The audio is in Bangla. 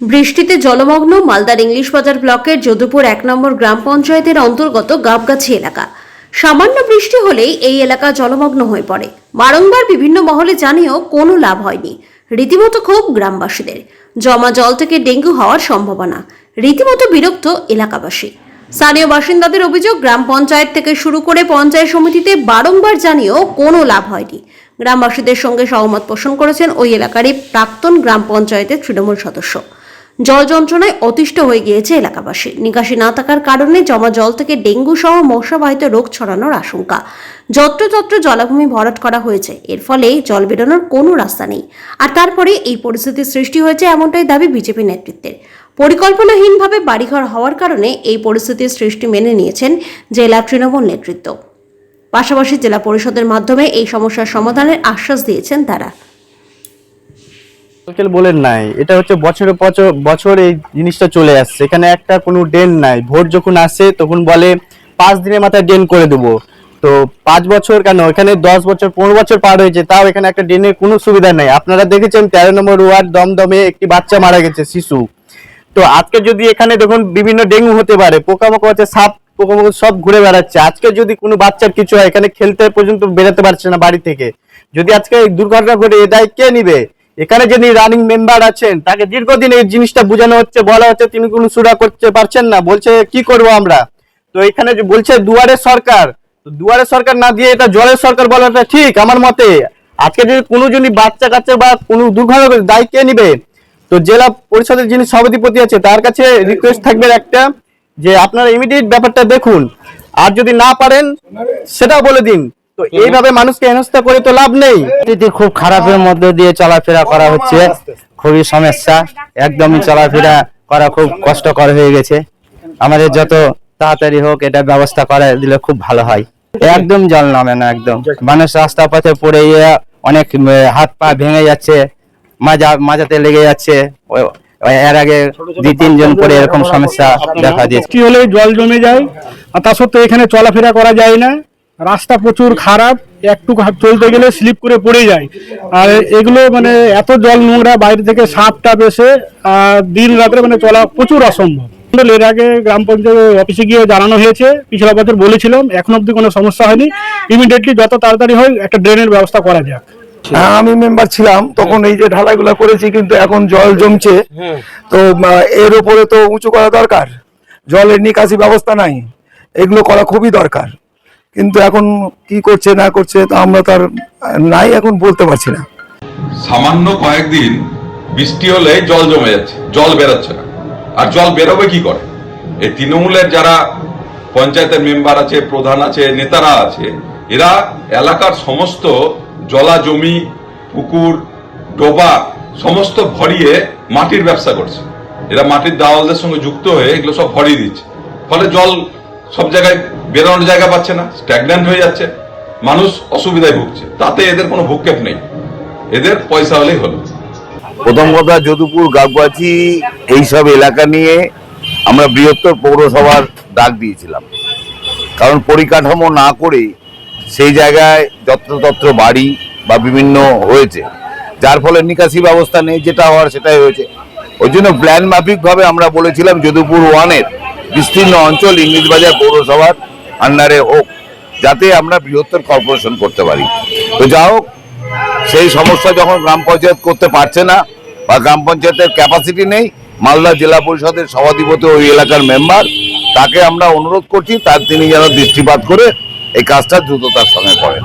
বৃষ্টিতে জলমগ্ন মালদার ইংলিশ বাজার ব্লকের যদুপুর এক নম্বর গ্রাম পঞ্চায়েতের অন্তর্গত গাবগাছি এলাকা। সামান্য বৃষ্টি হলেই এই এলাকা জলমগ্ন হয়ে পড়ে। বারংবার বিভিন্ন মহলে জানিয়েও কোনো লাভ হয়নি। রীতিমতো ক্ষোভ গ্রামবাসীদের। জমা জল থেকে ডেঙ্গু হওয়ার সম্ভাবনা। রীতিমতো বিরক্ত এলাকাবাসী। স্থানীয় বাসিন্দাদের অভিযোগ, গ্রাম পঞ্চায়েত থেকে শুরু করে পঞ্চায়েত সমিতিতে বারংবার জানিয়েও কোনো লাভ হয়নি। গ্রামবাসীদের সঙ্গে সহমত পোষণ করেছেন ওই এলাকারই প্রাক্তন গ্রাম পঞ্চায়েতের তৃণমূল সদস্য। জল যন্ত্রণায় অতিষ্ঠ হয়ে গিয়েছে এলাকাবাসী। নিকাশি না থাকার কারণে জমা জল থেকে ডেঙ্গু সহ মশাবাহিত রোগ ছড়ানোর আশঙ্কা। যত্রতত্র জলাভূমি ভরাট করা হয়েছে। এর ফলে জল বেরোনোর কোনো রাস্তা নেই। আর তারপরে এই পরিস্থিতির সৃষ্টি হয়েছে এমনটাই দাবি বিজেপি নেতৃত্বের। পরিকল্পনাহীনভাবে বাড়িঘর হওয়ার কারণে এই পরিস্থিতির সৃষ্টি মেনে নিয়েছেন জেলা তৃণমূল নেতৃত্ব। পাশাপাশি জেলা পরিষদের মাধ্যমে এই সমস্যার সমাধানের আশ্বাস দিয়েছেন তারা। বলেন নাই, এটা হচ্ছে বছরে বছর এই জিনিসটা চলে আসছে। এখানে একটা কোনো ড্রেন নাই। ভোট যখন আসে, তখন বলে, পাঁচ দিনের মাথায় ড্রেন করে দেবো। তো পাঁচ বছর কেন? এখানে দশ বছর, পনেরো বছর পার হয়েছে, তাও এখানে একটা ড্রেনের কোনো সুবিধা নেই। আপনারা দেখেছেন, তেরো নম্বর ওয়ার্ড দমদমে একটি বাচ্চা মারা গেছে, শিশু। তো আজকে যদি এখানে দেখুন বিভিন্ন ডেঙ্গু হতে পারে পোকামাকড় হচ্ছে সাপ পোকামাকড় সব ঘুরে বেড়াচ্ছে। আজকে যদি কোনো বাচ্চার কিছু হয় এখানে খেলতে পর্যন্ত বেরোতে পারছে না বাড়ি থেকে। যদি আজকে এই দুর্ঘটনা ঘটে এ দায় কে নিবে? এখানে যিনি রানিং মেম্বার আছেন তাকে দীর্ঘদিন এই জিনিসটা বোঝানো হচ্ছে বলা হচ্ছে তিনি কোনো সুরা করতে পারছেন না। বলছে কি করব আমরা? তো এখানে বলছে দুয়ারে সরকার। দুয়ারে সরকার না দিয়ে এটা জলের সরকার বলাটা ঠিক আমার মতে। আজকে যদি কোনো যদি বাচ্চা কাচ্চা বা কোনো দুর্ঘটনা ঘটে, দায় কে নিবে? তো জেলা পরিষদের যিনি সভাধিপতি আছে, তার কাছে রিকোয়েস্ট থাকবে একটা যে আপনারা ইমিডিয়েট ব্যাপারটা দেখুন। আর যদি না পারেন, সেটাও বলে দিন। তো এইভাবে মানুষকে হেনস্থা করে তো লাভ নেই। খুব খারাপের মধ্যে দিয়ে চলাফেরা করা হচ্ছে। খুবই সমস্যা। একদমই চলাফেরা করা খুব কষ্টকর হয়ে গেছে। আমাদের যত তাড়াতাড়ি হোক, এটা ব্যবস্থা করে দিলে খুব ভালো হয়। একদম জল নামে না, একদম। মানুষ রাস্তা পথে পড়ে অনেক হাত পা ভেঙে যাচ্ছে। মাজা মাজাতে লেগে যাচ্ছে। এর আগে দুই তিনজন পরে এরকম সমস্যা দেখা দিয়েছে। বৃষ্টি হলে জল জমে যায়? আর তা সত্ত্বেও এখানে চলাফেরা করা যায় না। রাস্তা প্রচুর খারাপ। একটু চলতে গেলে স্লিপ করে পড়ে যায়। আর এগুলো মানে এত জল নোংরা বাইরে থেকে সাপ টাপ এসে আর দিন রাত্রে মানে চলা প্রচুর অসম্ভব। এর আগে গ্রাম পঞ্চায়েত অফিসে গিয়ে জানানো হয়েছে পিছলা বছর বলেছিলাম এখন অব্দি কোনো সমস্যা হয়নি। ইমিডিয়েটলি যত তাড়াতাড়ি হয় একটা ড্রেনের ব্যবস্থা করা যাক। হ্যাঁ আমি মেম্বার ছিলাম তখন এই যে ঢালাইগুলো করেছি কিন্তু এখন জল জমছে। তো আহ, এর উপরে তো উঁচু করা দরকার। জলের নিকাশি ব্যবস্থা নাই। এগুলো করা খুবই দরকার। কিন্তু এখন কি করছে না করছে তা আমরা তার নাই এখন বলতে পারছি না। সামান্য কয়েকদিন বৃষ্টি হলে জল জমে যাচ্ছে জল বেরোচ্ছে না। আর জল বেরোবে কি করে? এই তৃণমূলের যারা পঞ্চায়েতের মেম্বার আছে প্রধান আছে নেতারা আছে এরা এলাকার সমস্ত জলা জমি, পুকুর, ডোবা, সমস্ত ভরিয়ে মাটির ব্যবসা করছে। এরা মাটির দাওয়ালদের সঙ্গে যুক্ত হয়ে এগুলো সব ভরিয়ে দিচ্ছে। ফলে জল সব জায়গায় বেরোনোর জায়গা পাচ্ছে না স্ট্যাগন্যান্ট হয়ে যাচ্ছে। মানুষ অসুবিধায় ভুগছে। তাতে এদের কোনো ভূক্ষেপ নেই। এদের পয়সা হলেই হলো। প্রথম কথা, যদুপুর গাবগাছি এইসব এলাকা নিয়ে আমরা বৃহত্তর পৌরসভার ডাক দিয়েছিলাম। কারণ পরিকাঠামো না করে সেই জায়গায় যত্রতত্র বাড়ি বা বিভিন্ন হয়েছে। যার ফলে নিকাশি ব্যবস্থা নেই, যেটা হওয়ার সেটাই হয়েছে। ওই জন্য প্ল্যান মাফিকভাবে আমরা বলেছিলাম যদুপুর ওয়ানের বিস্তীর্ণ অঞ্চল ইংলিশ বাজার পৌরসভার আন্ডারে হোক, যাতে আমরা বৃহত্তর কর্পোরেশন করতে পারি। তো যা হোক, সেই সমস্যা যখন গ্রাম পঞ্চায়েত করতে পারছে না বা গ্রাম পঞ্চায়েতের ক্যাপাসিটি নেই, মালদা জেলা পরিষদের সভাধিপতি ওই এলাকার মেম্বার তাকে আমরা অনুরোধ করছি, তার তিনি যেন দৃষ্টিপাত করে এই কাজটা দ্রুততার সঙ্গে করেন।